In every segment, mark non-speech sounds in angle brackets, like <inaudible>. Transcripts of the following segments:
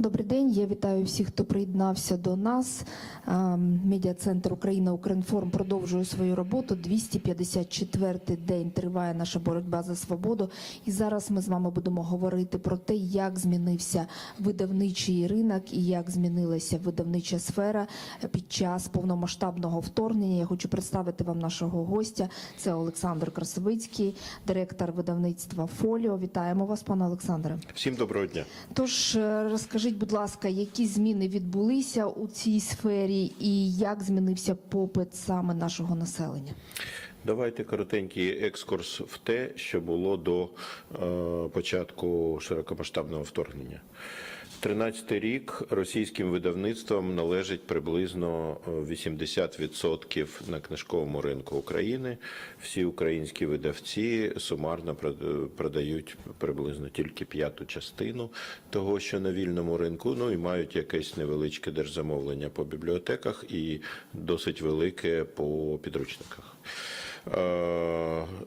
Добрий день. Я вітаю всіх, хто приєднався до нас. Ем, Медіа-центр Україна Укрінформ продовжує свою роботу. 254-й день триває наша боротьба за свободу. І зараз ми з вами будемо говорити про те, як змінився видавничий ринок і як змінилася видавнича сфера під час повномасштабного вторгнення. Я хочу представити вам нашого гостя. Це Олександр Красовицький, директор видавництва Фоліо. Вітаємо вас, пане Олександре. Всім доброго дня. Тож е, розкажіть, будь ласка, які зміни відбулися у цій сфері, і як змінився попит саме нашого населення? Давайте коротенький екскурс в те, що було до е, початку широкомасштабного вторгнення. 13 рік російським видавництвам належить приблизно е, 80% на книжковому ринку України. Всі українські видавці сумарно прод- продають приблизно тільки п'яту частину того, що на вільному ринку. Ну і мають якесь невеличке держзамовлення по бібліотеках і досить велике по підручниках.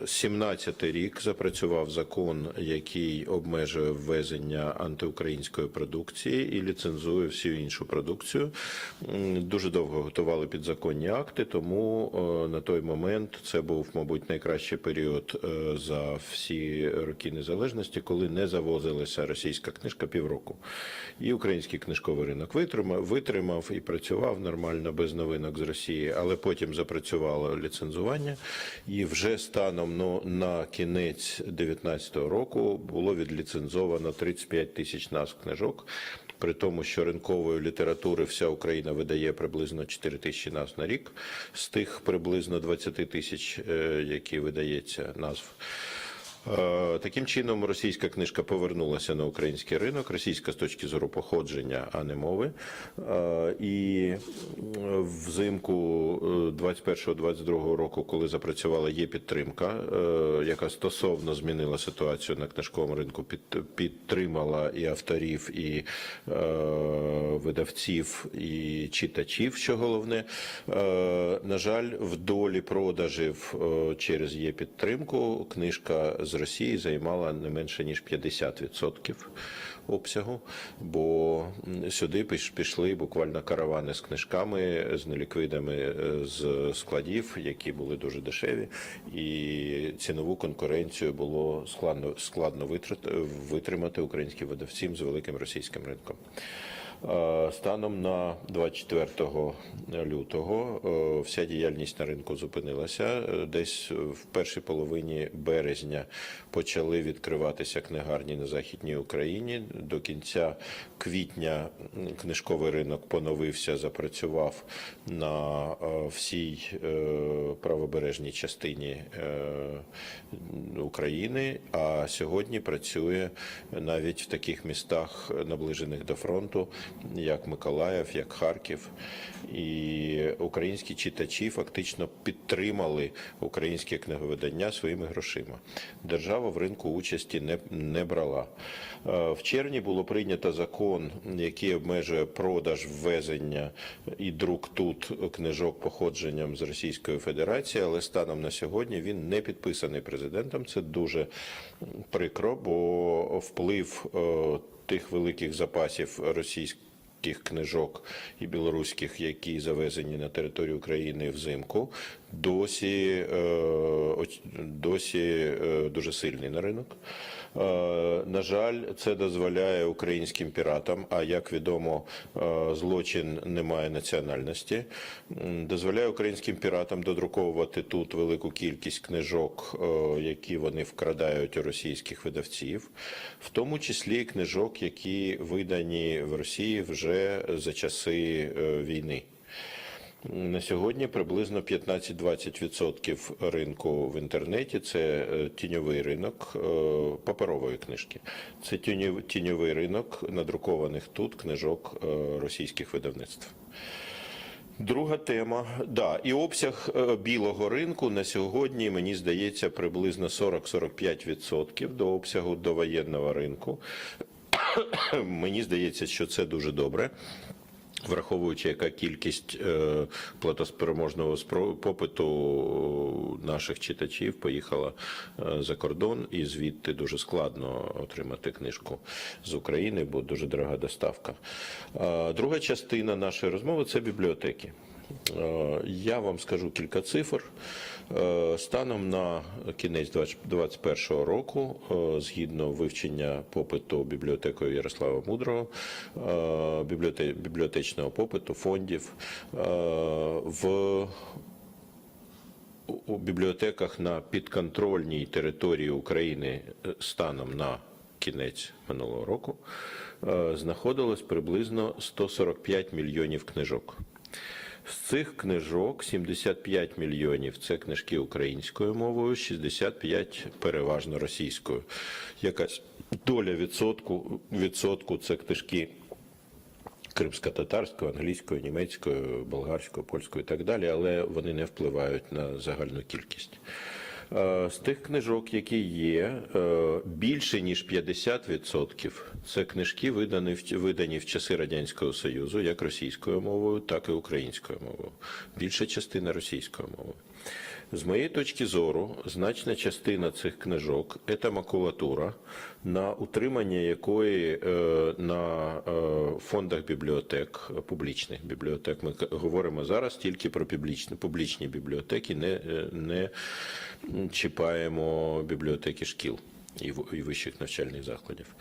17 рік запрацював закон, який обмежує ввезення антиукраїнської продукції і ліцензує всю іншу продукцію. Дуже довго готували підзаконні акти, тому е, на той момент це був, мабуть, найкращий період е, за всі роки незалежності, коли не завозилася російська книжка півроку. І український книжковий ринок витримав, витримав і працював нормально без новинок з Росії, але потім запрацювало ліцензування, і вже станом ну, на кінець 2019 року було відліцензовано 35 тисяч назв книжок. При тому, що ринкової літератури вся Україна видає приблизно 4 тисячі назв на рік, з тих приблизно 20 тисяч, е, які видається назв. Е, Таким чином, російська книжка повернулася на український ринок, російська з точки зору походження, а не мови. Е, І е, взимку 21-22 року, коли запрацювала є підтримка, е, яка стосовно змінила ситуацію на книжковому ринку, під- підтримала і авторів, і е, видавців, і читачів, що головне. Е, На жаль, в долі продажів е, через є підтримку книжка з Росії займала не менше ніж 50% обсягу, бо сюди пішли буквально каравани з книжками, з неліквидами е, з складів, які були дуже дешеві, і цінову конкуренцію було складно складно витримати українським видавцям з великим російським ринком. Станом на 24 лютого е, вся діяльність на ринку зупинилася. Е, Десь в першій половині березня почали відкриватися книгарні на західній Україні. До кінця квітня книжковий ринок поновився, запрацював на е, всій правобережній частині України. А сьогодні працює навіть в таких містах, наближених до фронту, як Миколаїв, як Харків. І українські читачі фактично підтримали українське книговидання своїми грошима. Держава в ринку участі не, не брала. Е, В червні було прийнято закон, який обмежує продаж, ввезення і друк тут книжок походженням з Російської Федерації, але станом на сьогодні він не підписаний президентом. Це дуже прикро, бо вплив е, тих великих запасів російських книжок і білоруських, які завезені на територію України взимку, досі, е, досі е, дуже сильний на ринок. Е, На жаль, це дозволяє українським піратам, а як відомо, злочин не має національності, дозволяє українським піратам додруковувати тут велику кількість книжок, які вони вкрадають у російських видавців, в тому числі книжок, які видані в Росії вже за часи е, війни. На сьогодні приблизно 15-20% ринку в інтернеті це е, тіньовий ринок е, паперової книжки. Це тіньовий ринок надрукованих тут книжок російських видавництв. Друга тема, да, і обсяг білого ринку на сьогодні, мені здається, приблизно 40-45% до обсягу довоєнного ринку. <coughs> Мені здається, що це дуже добре. Враховуючи, яка кількість е, платоспроможного попиту наших читачів поїхала е, за кордон, і звідти дуже складно отримати книжку з України, бо дуже дорога доставка. Е, Друга частина нашої розмови це бібліотеки. Я вам скажу кілька цифр. Е, Станом на кінець 2021 року, е, згідно вивчення попиту бібліотекою Ярослава Мудрого, е, бібліотечного попиту, фондів, в у- бібліотеках на підконтрольній території України станом на кінець минулого року знаходилось приблизно 145 мільйонів книжок. З цих книжок 75 мільйонів це книжки українською мовою, 65 переважно російською. Якась доля відсотку, відсотку це книжки кримсько-татарською, англійською, німецькою, болгарською, польською і так далі, але вони не впливають на загальну кількість. Е, З тих книжок, які є, е, більше ніж 50% це книжки, видані видані в часи Радянського Союзу, як російською мовою, так і українською мовою. Більша частина російською мовою. З моєї точки зору, значна частина цих книжок це макулатура, на утримання якої е, на е, фондах бібліотек, публічних бібліотек. Ми говоримо зараз тільки про публічні, публічні бібліотеки, не, е, не чіпаємо бібліотеки шкіл. І вищих навчальних закладів.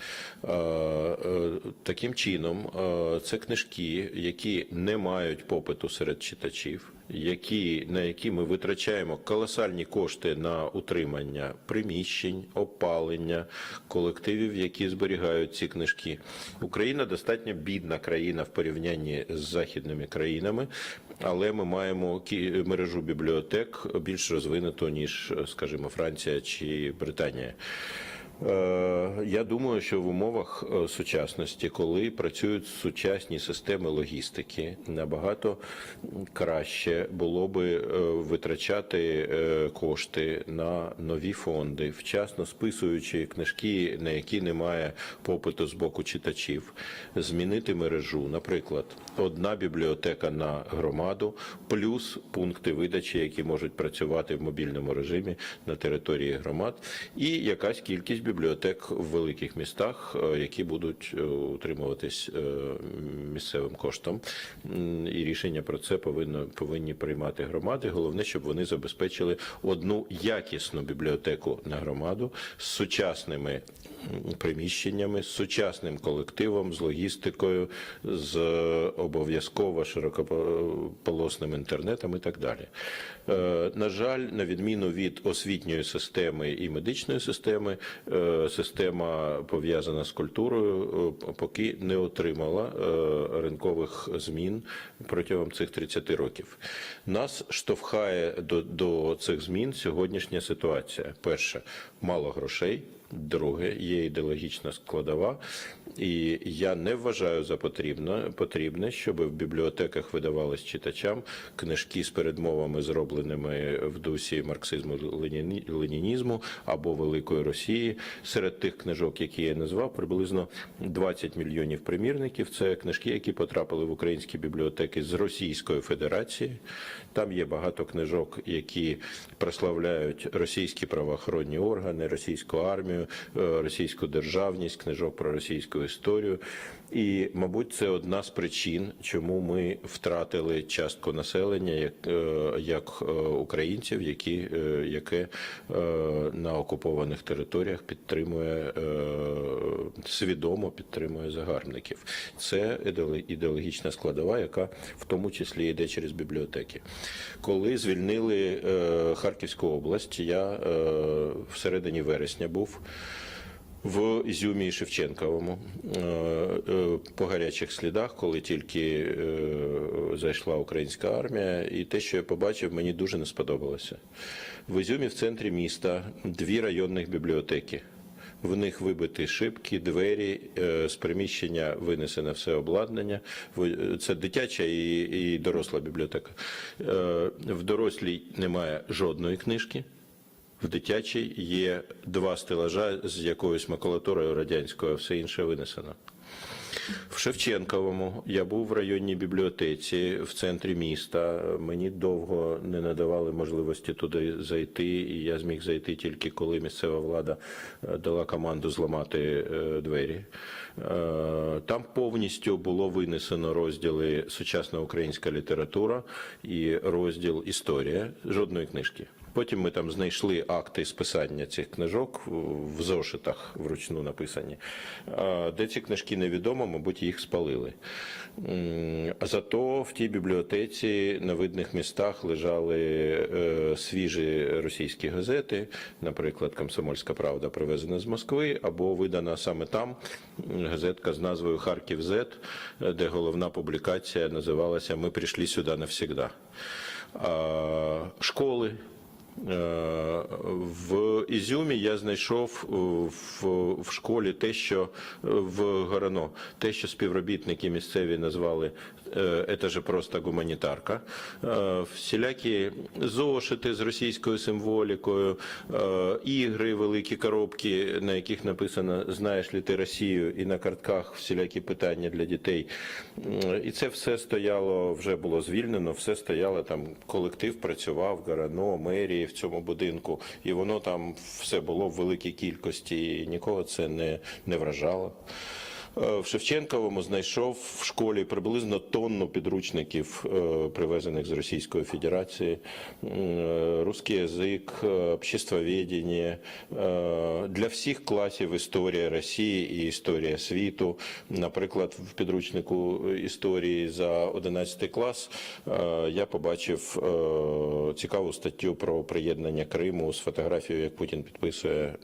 Е, е, Таким чином, е, це книжки, які не мають попиту серед читачів, які, на які ми витрачаємо колосальні кошти на утримання приміщень, опалення, колективів, які зберігають ці книжки. Україна достатньо бідна країна в порівнянні з західними країнами, але ми маємо мережу бібліотек більш розвинуту, ніж, скажімо, Франція чи Британія. Е, Я думаю, що в умовах е, сучасності, коли працюють сучасні системи логістики, набагато краще було би е, витрачати кошти на нові фонди, вчасно списуючи книжки, на які немає попиту з боку читачів, змінити мережу. Наприклад, одна бібліотека на громаду, плюс пункти видачі, які можуть працювати в мобільному режимі на території громад, і якась кількість бібліотек в великих містах, е, які будуть е, утримуватись е, місцевим коштом. І рішення про це повинно повинні приймати громади. Головне, щоб вони забезпечили одну якісну бібліотеку на громаду з сучасними приміщеннями, з сучасним колективом, з логістикою, з обов'язково широкополосним інтернетом і так далі. Е, На жаль, на відміну від освітньої системи і медичної системи, е, система пов'язана з культурою е, поки не отримала ринкових змін протягом цих 30 років. Нас штовхає до, до цих змін сьогоднішня ситуація. Перше, мало грошей. Друге, є ідеологічна складова, і я не вважаю за потрібне, потрібне, щоб в бібліотеках видавались читачам книжки з передмовами, зробленими в дусі марксизму ленінізму або Великої Росії. Серед тих книжок, які я назвав, приблизно 20 мільйонів примірників. Це книжки, які потрапили в українські бібліотеки з Російської Федерації. Там є багато книжок, які прославляють російські правоохоронні органи, російську армію, е, російську державність, книжок про російську історію. І, мабуть, це одна з причин, чому ми втратили частку населення як, е, як е, українців, які, яке на окупованих територіях підтримує свідомо підтримує загарбників. Це ідеологічна складова, яка в тому числі йде через бібліотеки. Коли звільнили е, Харківську область, я е, всередині вересня був. В Ізюмі і Шевченковому е, по гарячих слідах, коли тільки зайшла українська армія, і те, що я побачив, мені дуже не сподобалося. В Ізюмі в центрі міста дві районних бібліотеки. В них вибиті шибки, двері, е, з приміщення винесене все обладнання. Це дитяча і, і доросла бібліотека. Е, В дорослій немає жодної книжки. В дитячій є два стелажа з якоюсь макулатурою радянською, а все інше винесено. В Шевченковому я був в районній бібліотеці в центрі міста. Мені довго не надавали можливості туди зайти, і я зміг зайти тільки коли місцева влада е, дала команду зламати е, двері. Е, Там повністю було винесено розділи сучасна українська література і розділ історія. Жодної книжки. Потім ми там знайшли акти списання цих книжок в зошитах вручну написані. Де ці книжки невідомо, мабуть, їх спалили. Зато в тій бібліотеці на видних містах лежали е, свіжі російські газети, наприклад, Комсомольська правда привезена з Москви, або видана саме там газетка з назвою Харків Зет, де головна публікація називалася Ми прийшли сюди навсегда. Школи. Е, В Ізюмі я знайшов е, в, школі те, що е, в Горано, те, що співробітники місцеві назвали «це же просто гуманітарка. Всілякі зошити з російською символікою, ігри, великі коробки, на яких написано Знаєш ли ти Росію, і на картках всілякі питання для дітей. І це все стояло, вже було звільнено, все стояло там, колектив працював, Горано, мерії в цьому будинку, і воно там все було в великій кількості, і нікого це не, не вражало. Е, В Шевченковому знайшов в школі приблизно тонну підручників, е, привезених з Російської Федерації, е, русський язик, обществоведення, для всіх класів історія Росії і історія світу. Наприклад, в підручнику історії за 11 клас я побачив цікаву статтю про приєднання Криму з фотографією, як Путін підписує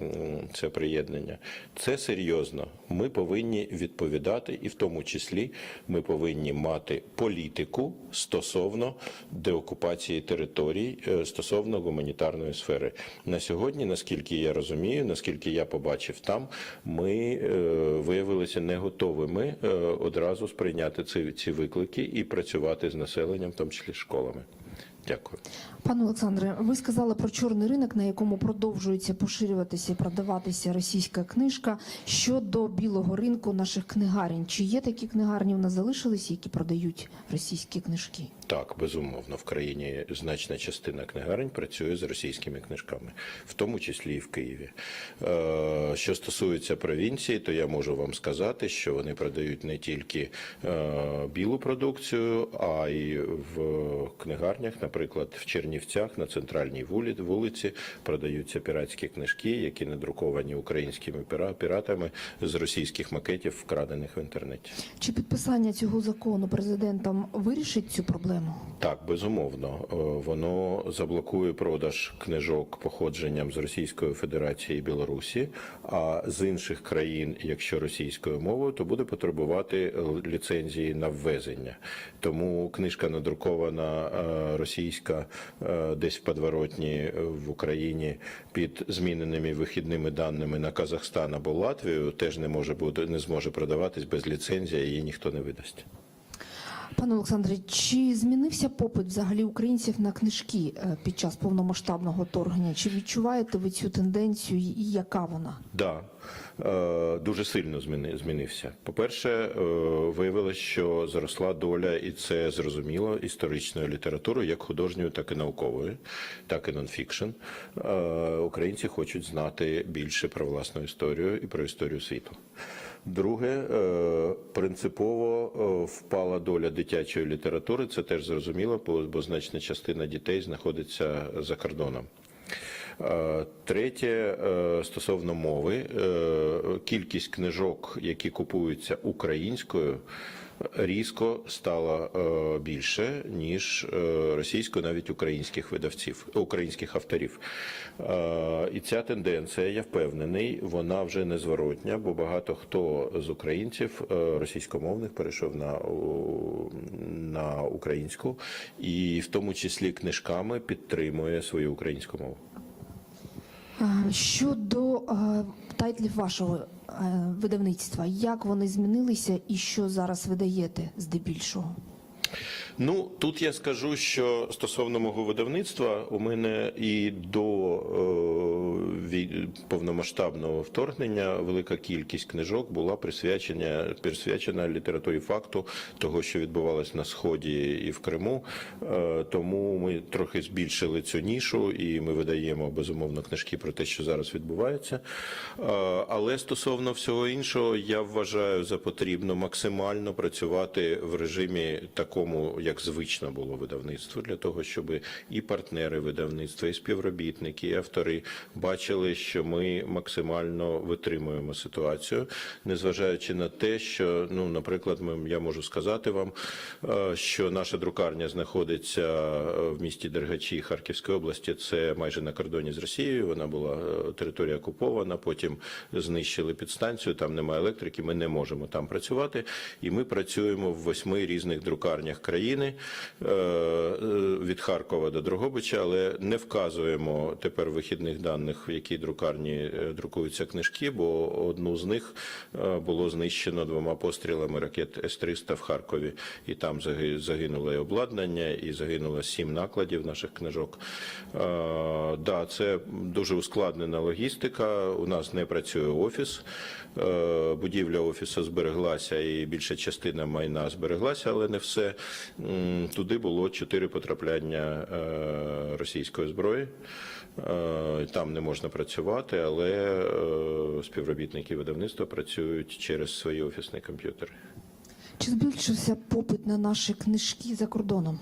це приєднання. Це серйозно. Ми повинні відповідати, і в тому числі ми повинні мати політику стосовно деокупації територій, е, стосовно гуманітарної сфери. На сьогодні, наскільки я розумію, наскільки я побачив там, ми е, виявилися не готовими е, одразу сприйняти ці, ці виклики і працювати з населенням, в тому числі школами. Дякую. Пане Олександре, ви сказали про чорний ринок, на якому продовжується поширюватися і продаватися російська книжка. Щодо білого ринку наших книгарень, чи є такі книгарні в нас залишились, які продають російські книжки? Так, безумовно, в країні значна частина книгарень працює з російськими книжками, в тому числі і в Києві. Е, Що стосується провінції, то я можу вам сказати, що вони продають не тільки е, білу продукцію, а й в книгарнях, наприклад, в Чернівцях на центральній вулі- вулиці продаються піратські книжки, які надруковані українськими піра- піратами з російських макетів, вкрадених в інтернеті. Чи підписання цього закону президентом вирішить цю проблему? Так, безумовно, Е, воно заблокує продаж книжок походженням з Російської Федерації і Білорусі, а з інших країн, якщо російською мовою, то буде потребувати ліцензії на ввезення. Тому книжка надрукована е, російська десь в подворотні е, в Україні під зміненими вихідними даними на Казахстан або Латвію, теж не може бути не зможе продаватись без ліцензії, її ніхто не видасть. Пане Олександре, чи змінився попит взагалі українців на книжки е, під час повномасштабного вторгнення? Чи відчуваєте ви цю тенденцію і яка вона? Да, е, дуже сильно змінився. По-перше, е, виявилось, що зросла доля, і це зрозуміло, історичної літератури, як художньої, так і наукової, так і нонфікшн. Е, Українці хочуть знати більше про власну історію і про історію світу. Друге, е, принципово е, впала доля дитячої літератури. Це теж зрозуміло, бо бо значна частина дітей знаходиться за кордоном. Е, Третє е, стосовно мови, е, кількість книжок, які купуються українською, різко стала е, більше ніж російською, навіть українських видавців, українських авторів. І ця тенденція, я впевнений, вона вже незворотня, бо багато хто з українців російськомовних перейшов на, на українську, і в тому числі книжками підтримує свою українську мову. Е, Щодо е, тайтлів вашого е, видавництва, як вони змінилися і що зараз видаєте здебільшого? Ну тут я скажу, що стосовно мого видавництва, у мене і до е, повномасштабного вторгнення велика кількість книжок була присвячена присвячена літературі факту того, що відбувалось на сході і в Криму. Е, тому ми трохи збільшили цю нішу, і ми видаємо безумовно книжки про те, що зараз відбувається. Е, але стосовно всього іншого, я вважаю за потрібно максимально працювати в режимі такому, як звично було видавництво, для того, щоб і партнери видавництва, і співробітники, і автори бачили, що ми максимально витримуємо ситуацію, незважаючи на те, що, ну, наприклад, ми, я можу сказати вам, е, що наша друкарня знаходиться е, в місті Дергачі Харківської області. Це майже на кордоні з Росією. Вона була е, територія окупована. Потім знищили підстанцію. Там немає електрики. Ми не можемо там працювати. І ми працюємо в восьми різних друкарнях країни е, е, від Харкова до Дрогобича, але не вказуємо тепер вихідних даних, в якій друкарні е, друкуються книжки, бо одну з них було знищено двома пострілами ракет С-300 в Харкові, і там заги- загинуло і обладнання, і загинуло сім накладів наших книжок. Да, це дуже ускладнена логістика. У нас не працює офіс. Будівля офісу збереглася, і більша частина майна збереглася, але не все. Туди було чотири потрапляння е, російської зброї. Е, Там не можна працювати, але е, співробітники видавництва працюють через свої офісні комп'ютери. Чи збільшився попит на наші книжки за кордоном?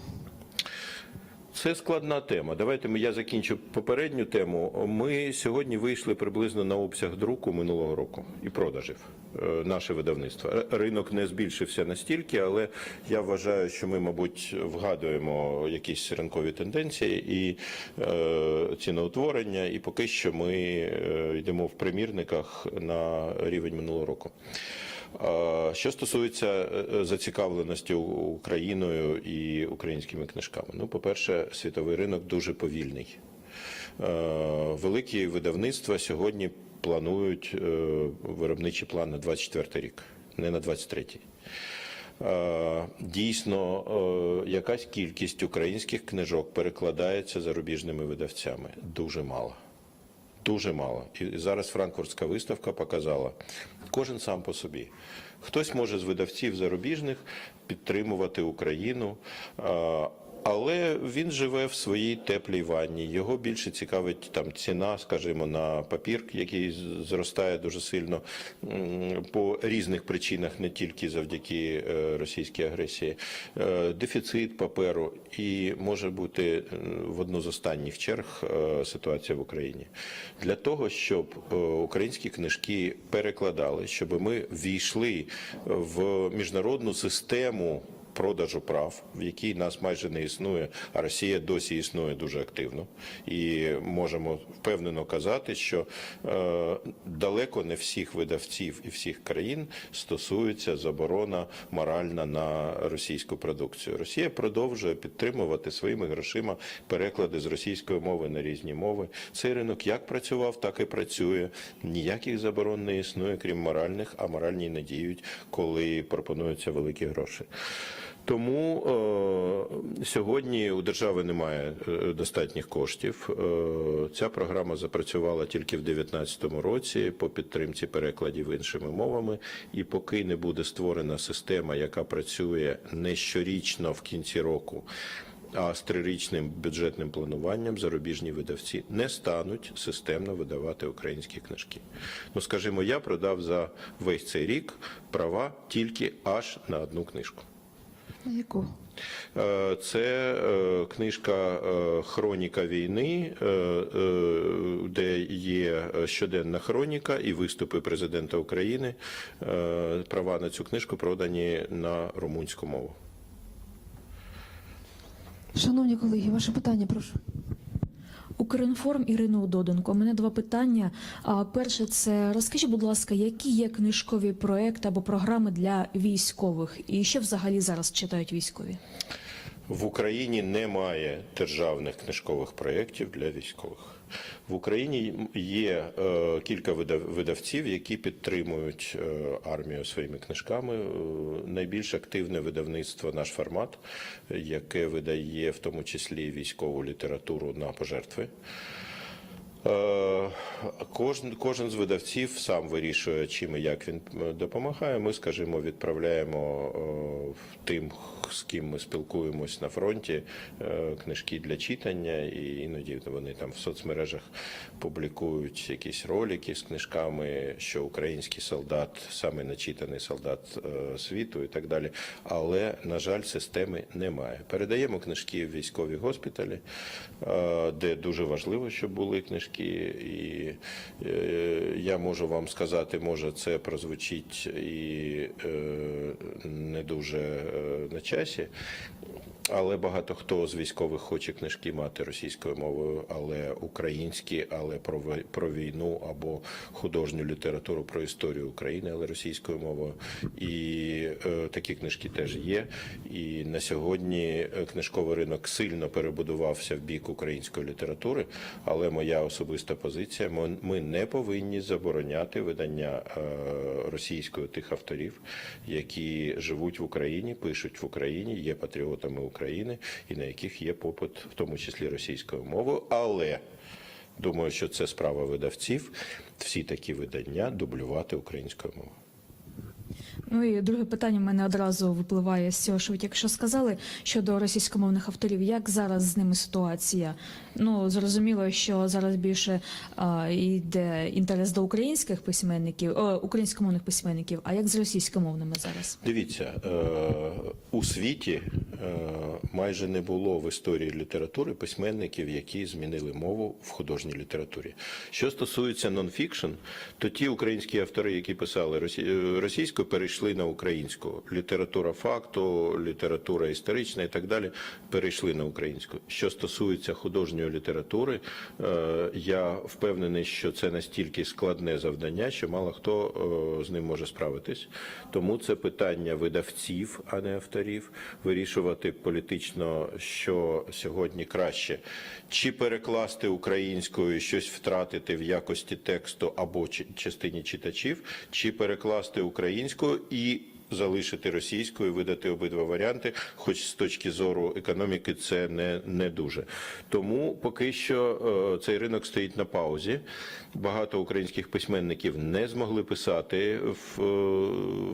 Це складна тема. Давайте я закінчу попередню тему. Ми сьогодні вийшли приблизно на обсяг друку минулого року і продажів е, наше видавництво. Ринок не збільшився настільки, але я вважаю, що ми, мабуть, вгадуємо якісь ринкові тенденції і е, ціноутворення, і поки що ми е, йдемо в примірниках на рівень минулого року. Що стосується е, зацікавленості Україною і українськими книжками, ну, по-перше, світовий ринок дуже повільний. Е, Великі видавництва сьогодні планують е, виробничий план на 24 рік, не на 23. Е, Дійсно, е, якась кількість українських книжок перекладається зарубіжними видавцями. Дуже мало. Дуже мало. І зараз франкфуртська виставка показала, кожен сам по собі. Хтось може з видавців зарубіжних підтримувати Україну, але він живе в своїй теплій ванні. Його більше цікавить там ціна, скажімо, на папір, який зростає дуже сильно по різних причинах, не тільки завдяки е, російській агресії, Е, дефіцит паперу і може бути е, в одну з останніх черг ситуація в Україні. Для того, щоб українські книжки перекладали, щоб ми війшли в міжнародну систему. Продажу прав, в якій нас майже не існує, а Росія досі існує дуже активно, і можемо впевнено казати, що е, далеко не всіх видавців і всіх країн стосується заборона моральна на російську продукцію. Росія продовжує підтримувати своїми грошима переклади з російської мови на різні мови. Цей ринок як працював, так і працює. Ніяких заборон не існує, крім моральних, а моральні не діють, коли пропонуються великі гроші. Тому е, сьогодні у держави немає е, достатніх коштів. Е, ця програма запрацювала тільки в 2019 році по підтримці перекладів іншими мовами. І поки не буде створена система, яка працює не щорічно в кінці року. А з трирічним бюджетним плануванням зарубіжні видавці не стануть системно видавати українські книжки. Ну, скажімо, я продав за весь цей рік права тільки аж на одну книжку. Яку? Е, Це е, книжка е, Хроніка війни, де є щоденна хроніка і виступи президента України. Права на цю книжку продані на румунську мову. Шановні колеги, ваше питання, прошу. Укрінформ Ірину Удоденко. У мене два питання. Перше, це розкажіть, будь ласка, які є книжкові проекти або програми для військових, і що взагалі зараз читають військові? В Україні немає державних книжкових проєктів для військових. В Україні є е, кілька видав- видавців, які підтримують е, армію своїми книжками. Е, Найбільш активне видавництво наш формат, яке видає в тому числі військову літературу на пожертви. Е, Кожен, кожен з видавців сам вирішує, чим і як він е, допомагає. Ми, скажімо, відправляємо е, тим, з ким ми спілкуємось на фронті, книжки для читання, і іноді вони там в соцмережах публікують якісь ролики з книжками, що український солдат саме начитаний солдат світу і так далі. Але, на жаль, системи немає. Передаємо книжки в військові госпіталі, де дуже важливо, щоб були книжки. І е, я можу вам сказати, може, це прозвучить і е, не дуже е, на часі. Але багато хто з військових хоче книжки мати російською мовою, але українські, але про про війну або художню літературу про історію України, але російською мовою. І е, такі книжки теж є. І на сьогодні е, книжковий ринок сильно перебудувався в бік української літератури. Але моя особиста позиція: ми не повинні забороняти видання е, російською тих авторів, які живуть в Україні, пишуть в Україні, є патріотами України і на яких є попит, в тому числі російською мовою. Але думаю, що це справа видавців. Всі такі видання дублювати українською мовою. Ну і друге питання в мене одразу випливає з цього, що ви тільки сказали щодо російськомовних авторів. Як зараз з ними ситуація? Ну зрозуміло, що зараз більше а, йде інтерес до українських письменників, о, українськомовних письменників. А як з російськомовними зараз? Дивіться, е, у світі е, майже не було в історії літератури письменників, які змінили мову в художній літературі. Що стосується нонфікшн, то ті українські автори, які писали росі- російською, перейшли на українську. Література факту, література історична і так далі перейшли на українську. Що стосується художньої літератури, е, я впевнений, що це настільки складне завдання, що мало хто е, з ним може справитись. Тому це питання видавців, а не авторів, вирішувати політично, що сьогодні краще, чи перекласти українською щось втратити в якості тексту або частині читачів, чи перекласти українською і залишити російською, видати обидва варіанти, хоч з точки зору економіки це не, не дуже. Тому поки що е, цей ринок стоїть на паузі. Багато українських письменників не змогли писати в, е,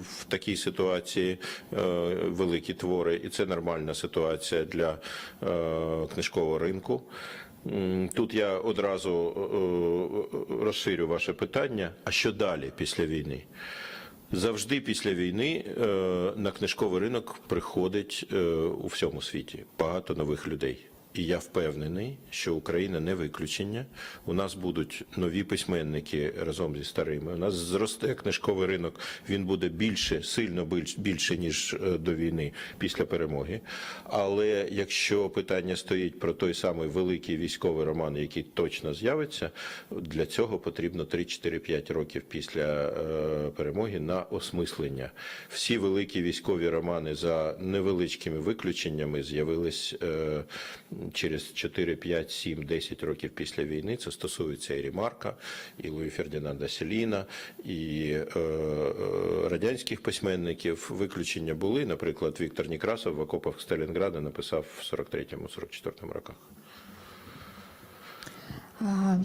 в такій ситуації е, великі твори, і це нормальна ситуація для книжкового ринку. Тут я одразу розширю ваше питання. А що далі після війни? Завжди після війни е, на книжковий ринок приходить е, у всьому світі багато нових людей. І я впевнений, що Україна не виключення. У нас будуть нові письменники разом зі старими. У нас зросте книжковий ринок. Він буде більше, сильно більш- більше ніж е, до війни після перемоги. Але якщо питання стоїть про той самий великий військовий роман, який точно з'явиться, для цього потрібно 3-4-5 років після е, перемоги на осмислення. Всі великі військові романи за невеличкими виключеннями з'явились е, через 4, 5, 7, 10 років після війни. Це стосується і Ремарка, і Луї Фердінанда Селіна, і е, е, радянських письменників. Виключення були. Наприклад, Віктор Некрасов в окопах Сталінграда написав в 43-44 роках.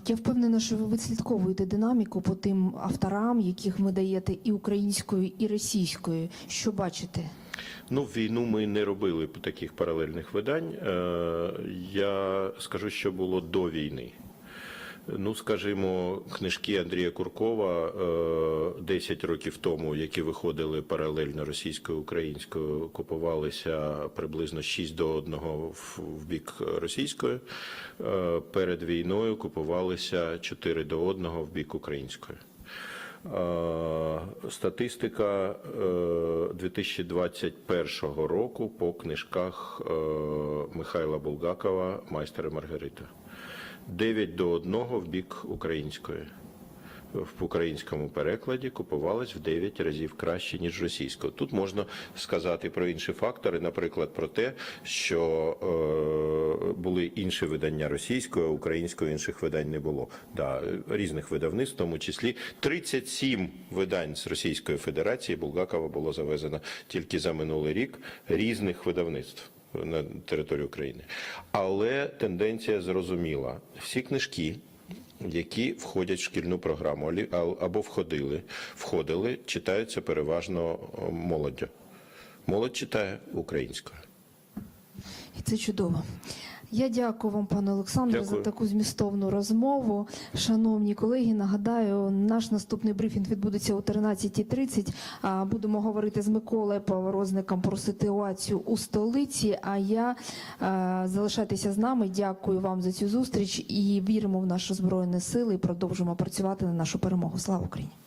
Я впевнена, що ви відслідковуєте динаміку по тим авторам, яких ми даєте і українською, і російською. Що бачите? Ну, війну ми не робили таких паралельних видань. Е, Я скажу, що було до війни. Ну, скажімо, книжки Андрія Куркова е, 10 років тому, які виходили паралельно російською українською, купувалися приблизно 6 до 1 в в бік російської. Е, Перед війною купувалися 4 до 1 в бік української. Е, Статистика е, 2021 року по книжках е, Михайла Булгакова Майстер і Маргарита. 9 до 1 в бік української. В українському перекладі купувалась в 9 разів краще, ніж російською. Тут можна сказати про інші фактори, наприклад, про те, що е, були інші видання російською, а українською інших видань не було. Да, різних видавництв, в тому числі 37 видань з Російської Федерації Булгакова було завезено тільки за минулий рік різних видавництв на території України. Але тенденція зрозуміла. Всі книжки, які входять в шкільну програму або входили, входили, читаються переважно молоддю. Молодь читає українською. І це чудово. Я дякую вам, пане Олександре, за таку змістовну розмову. Шановні колеги, нагадаю, наш наступний брифінг відбудеться о 13.30. А, Будемо говорити з Миколою Поворозником про ситуацію у столиці. А я залишайтеся з нами. Дякую вам за цю зустріч і віримо в наші збройні сили. і Продовжуємо працювати на нашу перемогу. Слава Україні!